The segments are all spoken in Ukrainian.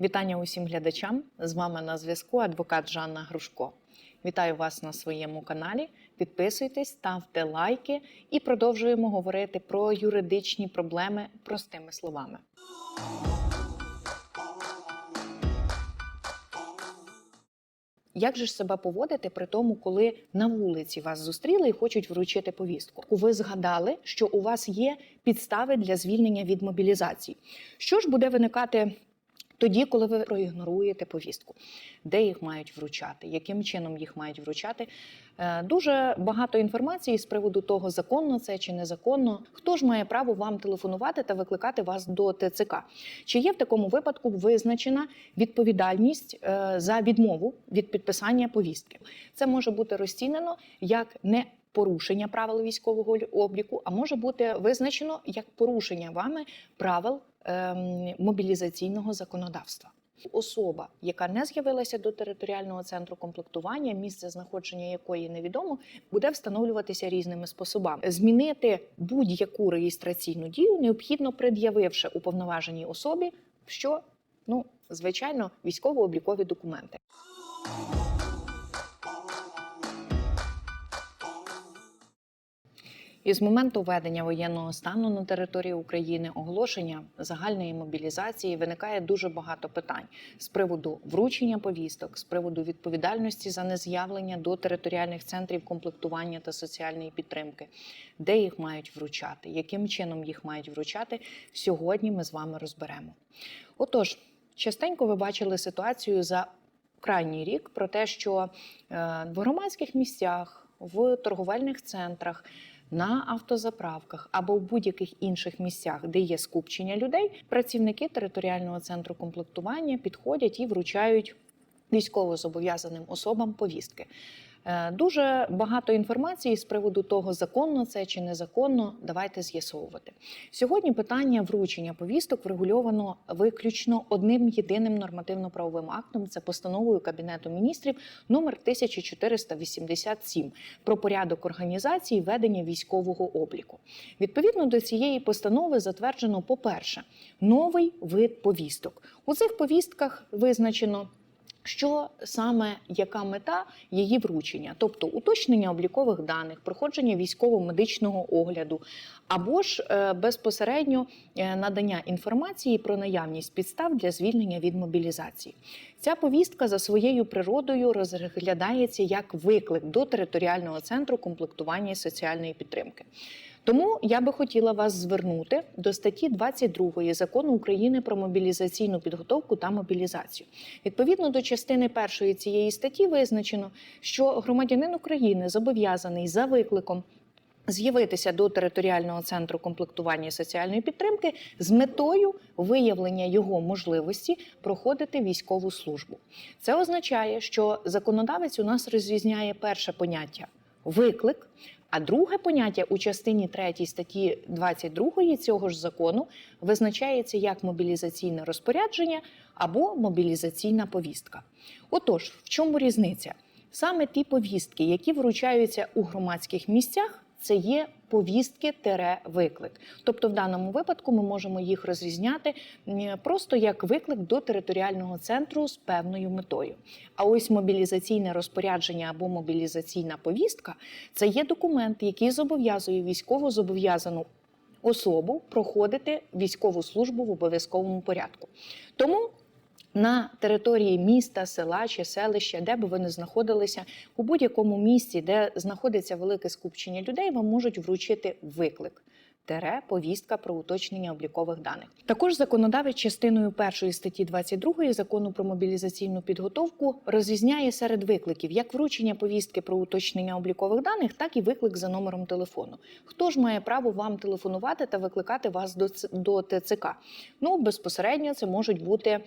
Вітання усім глядачам. З вами на зв'язку адвокат Жанна Грушко. Вітаю вас на своєму каналі. Підписуйтесь, ставте лайки і продовжуємо говорити про юридичні проблеми простими словами. Як же ж себе поводити при тому, коли на вулиці вас зустріли і хочуть вручити повістку? Ви згадали, що у вас є підстави для звільнення від мобілізації. Що ж буде виникати тоді, коли ви проігноруєте повістку? Де їх мають вручати? Яким чином їх мають вручати? Е, Дуже багато інформації з приводу того, законно це чи незаконно. Хто ж має право вам телефонувати та викликати вас до ТЦК? Чи є в такому випадку визначена відповідальність е, за відмову від підписання повістки? Це може бути розцінено як не порушення правил військового обліку, а може бути визначено як порушення вами правил ем, мобілізаційного законодавства. Особа, яка не з'явилася до територіального центру комплектування, місце знаходження якої невідомо, буде встановлюватися різними способами. Змінити будь-яку реєстраційну дію необхідно пред'явивши уповноваженій особі, що ну звичайно військово-облікові документи. І з моменту введення воєнного стану на території України оголошення загальної мобілізації виникає дуже багато питань з приводу вручення повісток, з приводу відповідальності за нез'явлення до територіальних центрів комплектування та соціальної підтримки, де їх мають вручати, яким чином їх мають вручати. Сьогодні ми з вами розберемо. Отож, частенько ви бачили ситуацію за крайній рік про те, що е, в громадських місцях, в торговельних центрах на автозаправках або в будь-яких інших місцях, де є скупчення людей, працівники територіального центру комплектування підходять і вручають військовозобов'язаним особам повістки. Е, Дуже багато інформації з приводу того, законно це чи незаконно. Давайте з'ясовувати. Сьогодні питання вручення повісток врегульовано виключно одним єдиним нормативно-правовим актом. Це постановою Кабінету міністрів номер 1487 про порядок організації ведення військового обліку. Відповідно до цієї постанови затверджено, по-перше, новий вид повісток. У цих повістках визначено. Що саме яка мета її вручення, тобто уточнення облікових даних, проходження військово-медичного огляду, або ж е, безпосередньо е, надання інформації про наявність підстав для звільнення від мобілізації. Ця повістка за своєю природою розглядається як виклик до територіального центру комплектування соціальної підтримки. Тому я би хотіла вас звернути до статті 22 закону України про мобілізаційну підготовку та мобілізацію. Відповідно до частини першої цієї статті визначено, що громадянин України зобов'язаний за викликом. З'явитися до територіального центру комплектування соціальної підтримки з метою виявлення його можливості проходити військову службу. Це означає, що законодавець у нас розрізняє перше поняття виклик, а друге поняття у частині 3 статті 22 цього ж закону визначається як мобілізаційне розпорядження або мобілізаційна повістка. Отож, в чому різниця? Саме ті повістки, які вручаються у громадських місцях, це є повістки виклик. Тобто, в даному випадку ми можемо їх розрізняти просто як виклик до територіального центру з певною метою. А ось мобілізаційне розпорядження або мобілізаційна повістка це є документ, який зобов'язує військово зобов'язану особу проходити військову службу в обов'язковому порядку. Тому на території міста, села чи селища, де би ви не знаходилися, у будь-якому місці, де знаходиться велике скупчення людей, вам можуть вручити виклик. Тере повістка про уточнення облікових даних. Також законодавець частиною першої статті 22 закону про мобілізаційну підготовку розрізняє серед викликів як вручення повістки про уточнення облікових даних, так і виклик за номером телефону. Хто ж має право вам телефонувати та викликати вас до, ц- до ТЦК? Ну безпосередньо це можуть бути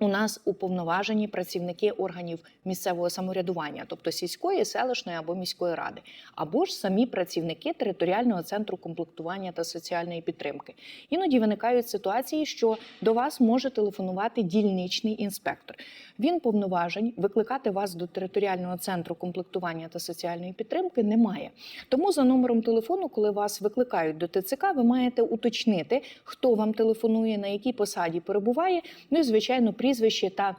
у нас уповноважені працівники органів місцевого самоврядування, тобто сільської, селищної або міської ради, або ж самі працівники територіального центру комплектування та соціальної підтримки. Іноді виникають ситуації, що до вас може телефонувати дільничний інспектор. Він повноважень викликати вас до територіального центру комплектування та соціальної підтримки немає. Тому за номером телефону, коли вас викликають до ТЦК, ви маєте уточнити, хто вам телефонує, на якій посаді перебуває. Ну і звичайно, прізвище прізвище та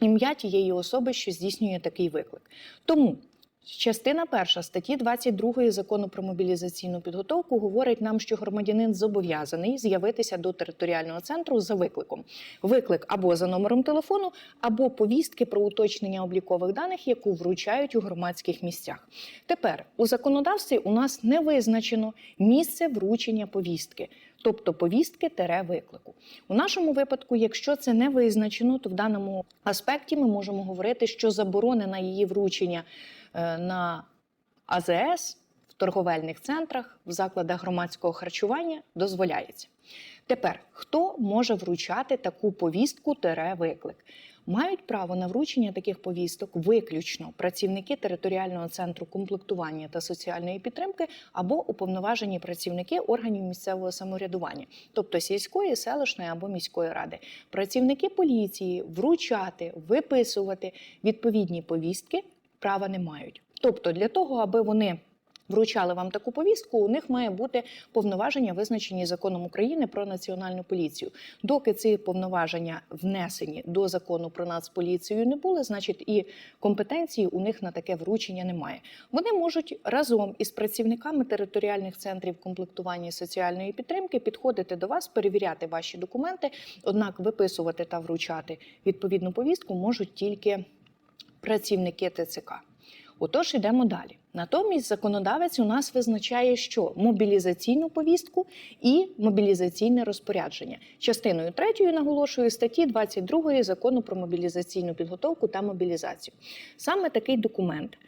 ім'я тієї особи, що здійснює такий виклик. Тому частина перша статті 22 закону про мобілізаційну підготовку говорить нам, що громадянин зобов'язаний з'явитися до територіального центру за викликом. Виклик або за номером телефону, або повістки про уточнення облікових даних, яку вручають у громадських місцях. Тепер у законодавстві у нас не визначено місце вручення повістки. Тобто повістки тере виклику. У нашому випадку, якщо це не визначено, то в даному аспекті ми можемо говорити, що заборони на її вручення на АЗС в торговельних центрах, в закладах громадського харчування дозволяється. Тепер хто може вручати таку повістку тере виклик? Мають право на вручення таких повісток виключно працівники територіального центру комплектування та соціальної підтримки або уповноважені працівники органів місцевого самоврядування, тобто сільської, селищної або міської ради, працівники поліції вручати, виписувати відповідні повістки права не мають. Тобто, для того, аби вони вручали вам таку повістку, у них має бути повноваження, визначені законом України про національну поліцію. Доки ці повноваження внесені до закону про нацполіцію не були, значить і компетенції у них на таке вручення немає. Вони можуть разом із працівниками територіальних центрів комплектування і соціальної підтримки підходити до вас, перевіряти ваші документи. Однак виписувати та вручати відповідну повістку можуть тільки працівники ТЦК. Отож, йдемо далі. Натомість законодавець у нас визначає, що мобілізаційну повістку і мобілізаційне розпорядження. Частиною третьою наголошую статті 22 закону про мобілізаційну підготовку та мобілізацію. Саме такий документ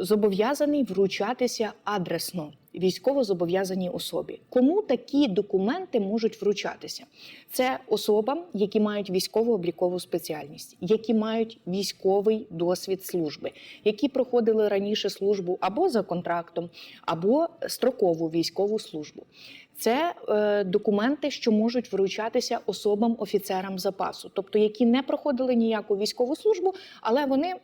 зобов'язаний вручатися адресно військово-зобов'язаній особі. Кому такі документи можуть вручатися? Це особам, які мають військово-облікову спеціальність, які мають військовий досвід служби, які проходили раніше службу або за контрактом, або строкову військову службу. Це е, документи, що можуть вручатися особам офіцерам запасу, тобто які не проходили ніяку військову службу, але вони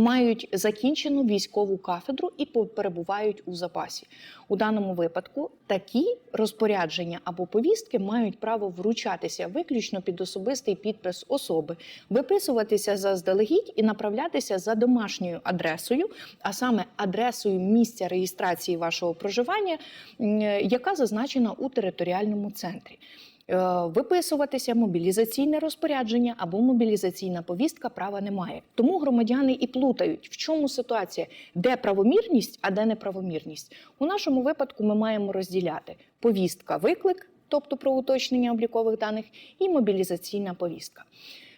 мають закінчену військову кафедру і перебувають у запасі. У даному випадку такі розпорядження або повістки мають право вручатися виключно під особистий підпис особи, виписуватися заздалегідь і направлятися за домашньою адресою, а саме адресою місця реєстрації вашого проживання, яка зазначена у територіальному центрі. Е, виписуватися мобілізаційне розпорядження або мобілізаційна повістка права немає. Тому громадяни і плутають, в чому ситуація, де правомірність, а де неправомірність. У нашому випадку ми маємо розділяти повістка, виклик, тобто про уточнення облікових даних, і мобілізаційна повістка.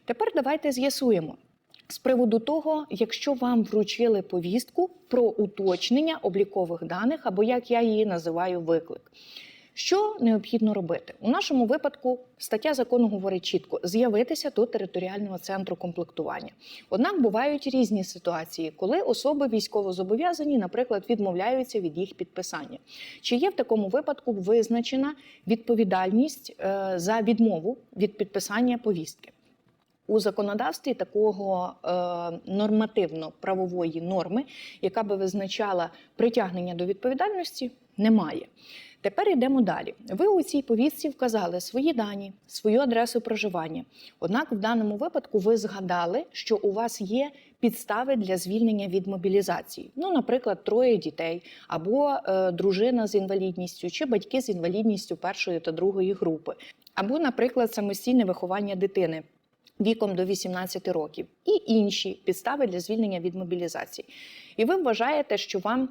Тепер давайте з'ясуємо. З приводу того, якщо вам вручили повістку про уточнення облікових даних, або як я її називаю виклик. Що необхідно робити у нашому випадку? Стаття закону говорить чітко: з'явитися до територіального центру комплектування. Однак бувають різні ситуації, коли особи військовозобов'язані, наприклад, відмовляються від їх підписання. Чи є в такому випадку визначена відповідальність е, за відмову від підписання повістки? У законодавстві такого е, нормативно-правової норми, яка би визначала притягнення до відповідальності, немає. Тепер йдемо далі. Ви у цій повістці вказали свої дані, свою адресу проживання. Однак, в даному випадку ви згадали, що у вас є підстави для звільнення від мобілізації. Ну, наприклад, троє дітей, або е, дружина з інвалідністю, чи батьки з інвалідністю першої та другої групи, або, наприклад, самостійне виховання дитини. Віком до 18 років і інші підстави для звільнення від мобілізації. І ви вважаєте, що вам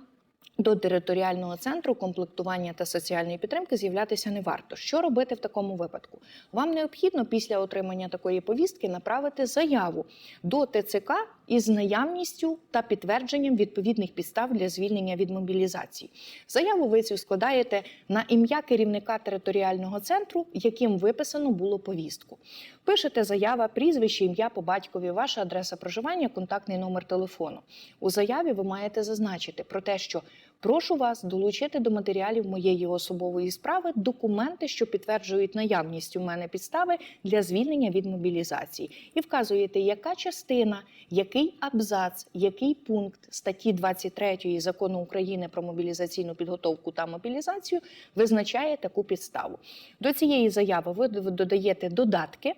до територіального центру комплектування та соціальної підтримки з'являтися не варто. Що робити в такому випадку? Вам необхідно після отримання такої повістки направити заяву до ТЦК із наявністю та підтвердженням відповідних підстав для звільнення від мобілізації. Заяву ви цю складаєте на ім'я керівника територіального центру, яким виписано було повістку. Пишете заява, прізвище, ім'я по батькові, ваша адреса проживання, контактний номер телефону. У заяві ви маєте зазначити про те, що Прошу вас долучити до матеріалів моєї особової справи документи, що підтверджують наявність у мене підстави для звільнення від мобілізації, і вказуєте, яка частина, який абзац, який пункт статті 23 закону України про мобілізаційну підготовку та мобілізацію визначає таку підставу. До цієї заяви ви додаєте додатки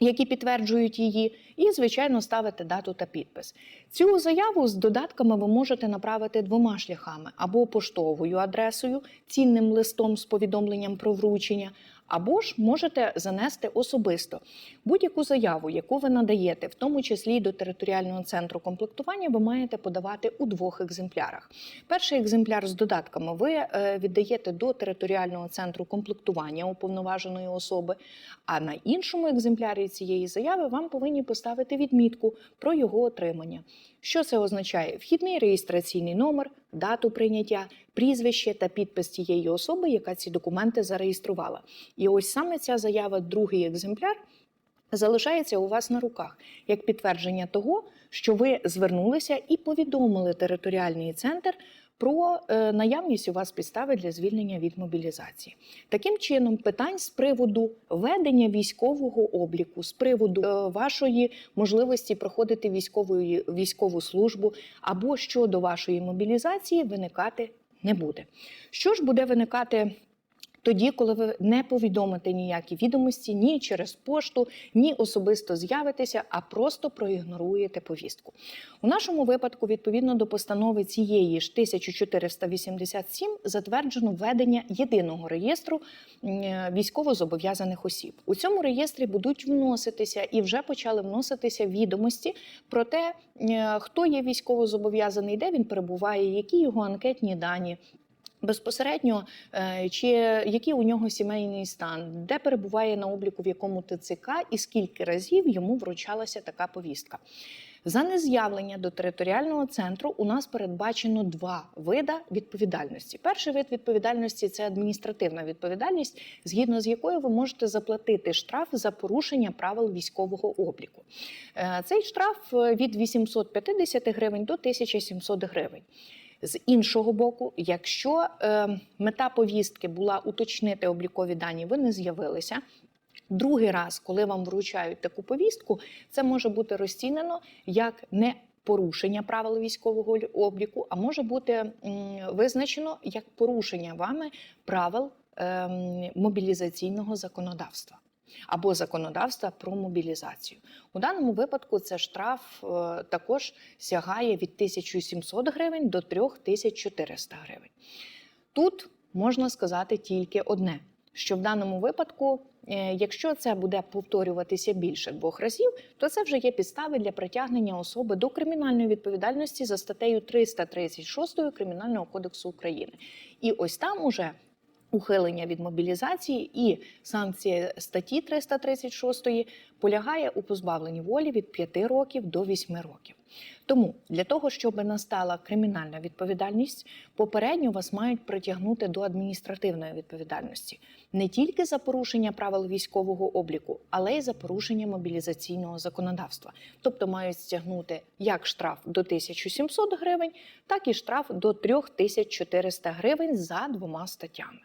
які підтверджують її, і, звичайно, ставити дату та підпис. Цю заяву з додатками ви можете направити двома шляхами: або поштовою адресою, цінним листом з повідомленням про вручення, або ж можете занести особисто будь-яку заяву, яку ви надаєте, в тому числі до територіального центру комплектування, ви маєте подавати у двох екземплярах. Перший екземпляр з додатками ви е, віддаєте до територіального центру комплектування уповноваженої особи. А на іншому екземплярі цієї заяви вам повинні поставити відмітку про його отримання. Що це означає? Вхідний реєстраційний номер, дату прийняття, прізвище та підпис тієї особи, яка ці документи зареєструвала. І ось саме ця заява, другий екземпляр, залишається у вас на руках як підтвердження того, що ви звернулися і повідомили територіальний центр. Про е, наявність у вас підстави для звільнення від мобілізації. Таким чином, питань з приводу ведення військового обліку, з приводу е, вашої можливості проходити військову, військову службу або щодо вашої мобілізації виникати не буде. Що ж буде виникати? Тоді, коли ви не повідомите ніякі відомості ні через пошту, ні особисто з'явитеся, а просто проігноруєте повістку. У нашому випадку, відповідно до постанови цієї ж 1487, затверджено введення єдиного реєстру е, військовозобов'язаних осіб. У цьому реєстрі будуть вноситися і вже почали вноситися відомості про те, е, хто є військовозобов'язаний, де він перебуває, які його анкетні дані. Безпосередньо, е, чи який у нього сімейний стан, де перебуває на обліку, в якому ТЦК, і скільки разів йому вручалася така повістка. За нез'явлення до територіального центру у нас передбачено два вида відповідальності. Перший вид відповідальності це адміністративна відповідальність, згідно з якою ви можете заплатити штраф за порушення правил військового обліку. Е, Цей штраф е, від 850 гривень до 1700 гривень. З іншого боку, якщо е, мета повістки була уточнити облікові дані, ви не з'явилися. Другий раз, коли вам вручають таку повістку, це може бути розцінено як не порушення правил військового обліку, а може бути м, визначено як порушення вами правил е, мобілізаційного законодавства. Або законодавства про мобілізацію. У даному випадку це штраф е, також сягає від 1700 гривень до 3400 гривень. Тут можна сказати тільки одне: що в даному випадку, е, якщо це буде повторюватися більше двох разів, то це вже є підстави для притягнення особи до кримінальної відповідальності за статтею 336 Кримінального кодексу України. І ось там уже ухилення від мобілізації і санкція статті 336 полягає у позбавленні волі від 5 років до 8 років. Тому для того, щоб настала кримінальна відповідальність, попередньо вас мають притягнути до адміністративної відповідальності не тільки за порушення правил військового обліку, але й за порушення мобілізаційного законодавства. Тобто мають стягнути як штраф до 1700 гривень, так і штраф до 3400 гривень за двома статтями.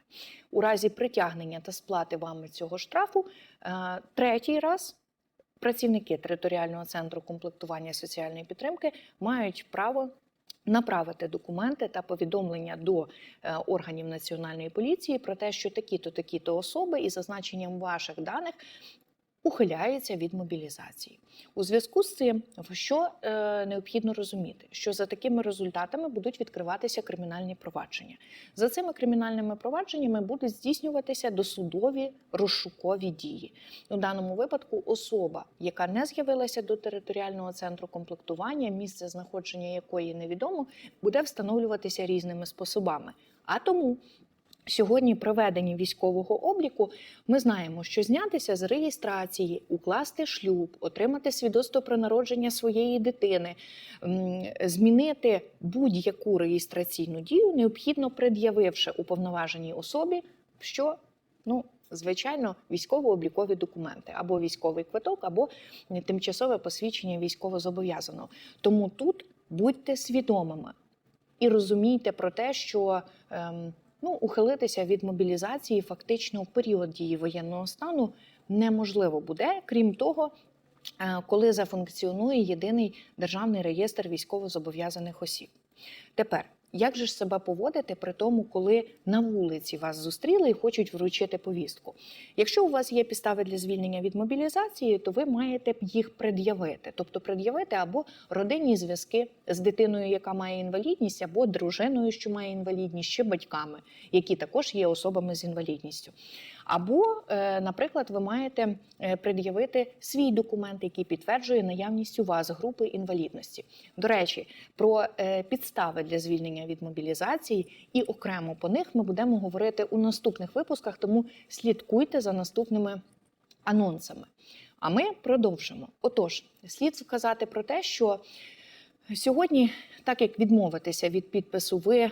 У разі притягнення та сплати вами цього штрафу е, третій раз. Працівники територіального центру комплектування соціальної підтримки мають право направити документи та повідомлення до е, органів національної поліції про те, що такі-то такі-то особи із зазначенням ваших даних. Ухиляються від мобілізації у зв'язку з цим, що е, необхідно розуміти, що за такими результатами будуть відкриватися кримінальні провадження. За цими кримінальними провадженнями будуть здійснюватися досудові розшукові дії. У даному випадку особа, яка не з'явилася до територіального центру комплектування, місце знаходження якої невідомо, буде встановлюватися різними способами. А тому Сьогодні проведення військового обліку ми знаємо, що знятися з реєстрації, укласти шлюб, отримати свідоцтво про народження своєї дитини, змінити будь-яку реєстраційну дію, необхідно пред'явивши уповноваженій особі, що ну. Звичайно, військово-облікові документи або військовий квиток, або тимчасове посвідчення військовозобов'язаного. Тому тут будьте свідомими і розумійте про те, що ем, ну, ухилитися від мобілізації фактично в період дії воєнного стану неможливо буде, крім того. Е, коли зафункціонує єдиний державний реєстр військовозобов'язаних осіб, тепер Як же ж себе поводити при тому, коли на вулиці вас зустріли і хочуть вручити повістку? Якщо у вас є підстави для звільнення від мобілізації, то ви маєте їх пред'явити, тобто пред'явити або родинні зв'язки з дитиною, яка має інвалідність, або дружиною, що має інвалідність, чи батьками, які також є особами з інвалідністю. Або, е, наприклад, ви маєте е, пред'явити свій документ, який підтверджує наявність у вас групи інвалідності. До речі, про е, підстави для звільнення від мобілізації і окремо по них ми будемо говорити у наступних випусках, тому слідкуйте за наступними анонсами. А ми продовжимо. Отож, слід сказати про те, що сьогодні, так як відмовитися від підпису, ви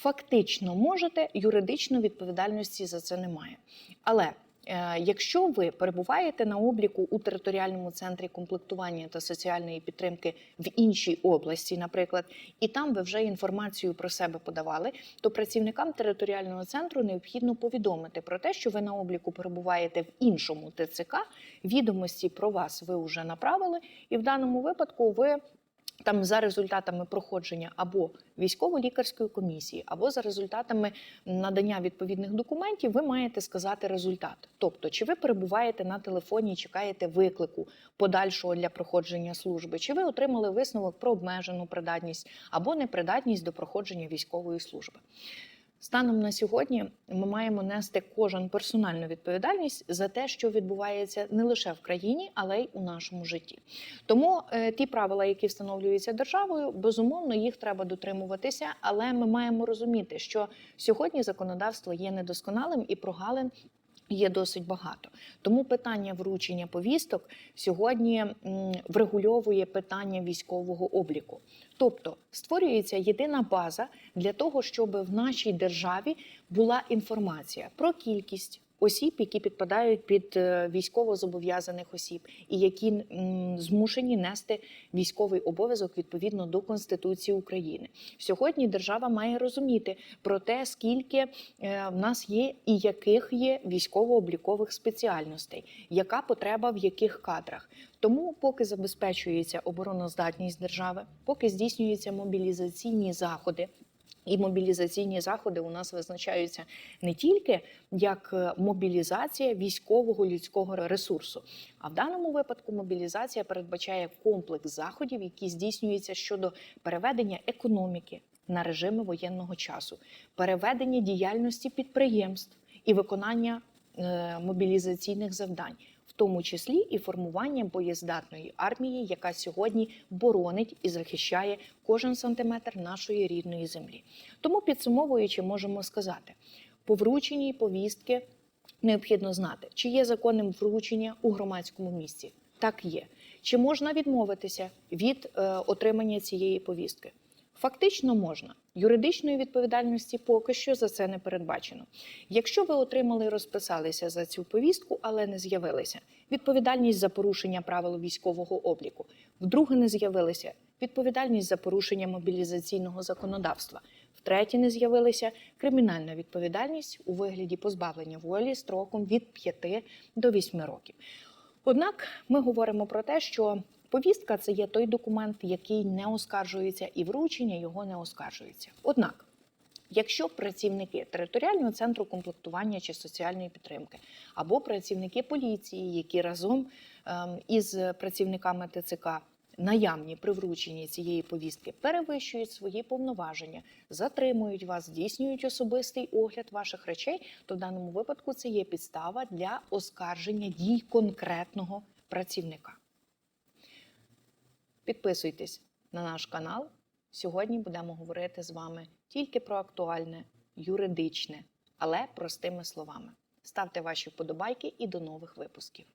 фактично можете, юридично відповідальності за це немає. Але е, якщо ви перебуваєте на обліку у територіальному центрі комплектування та соціальної підтримки в іншій області, наприклад, і там ви вже інформацію про себе подавали, то працівникам територіального центру необхідно повідомити про те, що ви на обліку перебуваєте в іншому ТЦК. Відомості про вас ви вже направили, і в даному випадку ви там за результатами проходження або військово-лікарської комісії, або за результатами надання відповідних документів, ви маєте сказати результат. Тобто, чи ви перебуваєте на телефоні, і чекаєте виклику подальшого для проходження служби, чи ви отримали висновок про обмежену придатність або непридатність до проходження військової служби. Станом на сьогодні ми маємо нести кожен персональну відповідальність за те, що відбувається не лише в країні, але й у нашому житті. Тому е, ті правила, які встановлюються державою, безумовно їх треба дотримуватися. Але ми маємо розуміти, що сьогодні законодавство є недосконалим і прогалин. Є досить багато, тому питання вручення повісток сьогодні врегульовує питання військового обліку. Тобто створюється єдина база для того, щоб в нашій державі була інформація про кількість осіб, які підпадають під е, військово зобов'язаних осіб, і які змушені нести військовий обов'язок відповідно до Конституції України. Сьогодні держава має розуміти про те, скільки е, в нас є і яких є військово-облікових спеціальностей, яка потреба в яких кадрах. Тому, поки забезпечується обороноздатність держави, поки здійснюються мобілізаційні заходи. І мобілізаційні заходи у нас визначаються не тільки як е, мобілізація військового людського ресурсу, а в даному випадку мобілізація передбачає комплекс заходів, які здійснюються щодо переведення економіки на режими воєнного часу, переведення діяльності підприємств і виконання е, мобілізаційних завдань. Тому числі і формування боєздатної армії, яка сьогодні боронить і захищає кожен сантиметр нашої рідної землі. Тому, підсумовуючи, можемо сказати, по врученні повістки необхідно знати, чи є законним вручення у громадському місці. Так є. Чи можна відмовитися від е, отримання цієї повістки? Фактично можна. Юридичної відповідальності поки що за це не передбачено. Якщо ви отримали і розписалися за цю повістку, але не з'явилися, відповідальність за порушення правил військового обліку. Вдруге не з'явилися відповідальність за порушення мобілізаційного законодавства. Втретє не з'явилася кримінальна відповідальність у вигляді позбавлення волі строком від 5 до 8 років. Однак ми говоримо про те, що повістка це є той документ, який не оскаржується, і вручення його не оскаржується. Однак, якщо працівники територіального центру комплектування чи соціальної підтримки, або працівники поліції, які разом ем, із працівниками ТЦК наявні при врученні цієї повістки перевищують свої повноваження, затримують вас, здійснюють особистий огляд ваших речей, то в даному випадку це є підстава для оскарження дій конкретного працівника. Підписуйтесь на наш канал. Сьогодні будемо говорити з вами тільки про актуальне, юридичне, але простими словами. Ставте ваші вподобайки і до нових випусків.